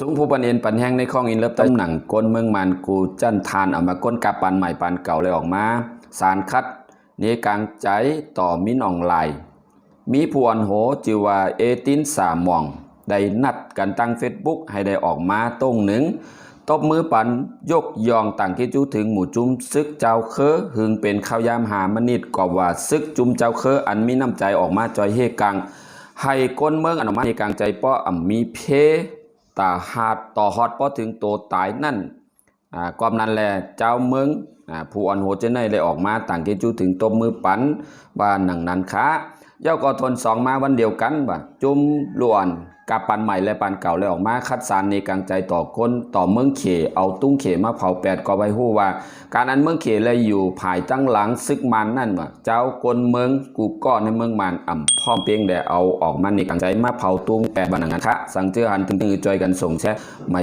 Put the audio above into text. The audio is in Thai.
สูงผู้ปันเอ็นปันแห้งในข้องอินเลิฟตำหนังก้นเมืองมันกูจันทานเอามาก้นกับปันใหม่ปันเก่าเลยออกมา สารคัดเนกลางใจต่อมินออนไลมีผู้อันโหจิวว่าเอตินสามมอง ได้นัดกันตั้งเฟซบุ๊กให้ได้ออกมาตรงหนึ่งตบมือปันยกยองต่างที่จูถึงหมู่จุ้มซึกเจ้าเคอหึงเป็นข้าวยามหามนิดกอบว่าซึกจุ้มเจ้าเคออันมีน้ำใจออกมาจอยเฮกังให้ก้นเมืองอันออกมาเฮกังใจป้ออ่ำมีเพ ตาหาดต่อฮอดพอถึงโตตายนั่นอ่าความนั้นแหละเจ้าเมืองอ่าผู้อ่อนโหเจเนเลยออกมาต่างเกจูถึงตบมือปันบ้านหนังนั้นค้าเย้าก็ทนสองมาวันเดียวกันว่าจุมล้วน กับปันใหม่และปันเก่าเลยออกมาคัดสารในกลางใจต่อคนต่อเมืองเขเอาตุ้งเขมาเผาแปดก็ไว้หู้ว่า การอันเมืองเขเลยอยู่ภายตั้งหลังซึกมันนั่นว่าเจ้ากนเมืองกูก็ในเมืองมันอ่ำพร้อมเพียงแต่เอาออกมาในกลางใจมาเผาตุ้งแปดบันนังนคะสังเจอหันถึงถึงจอยกันส่งแช่ไม่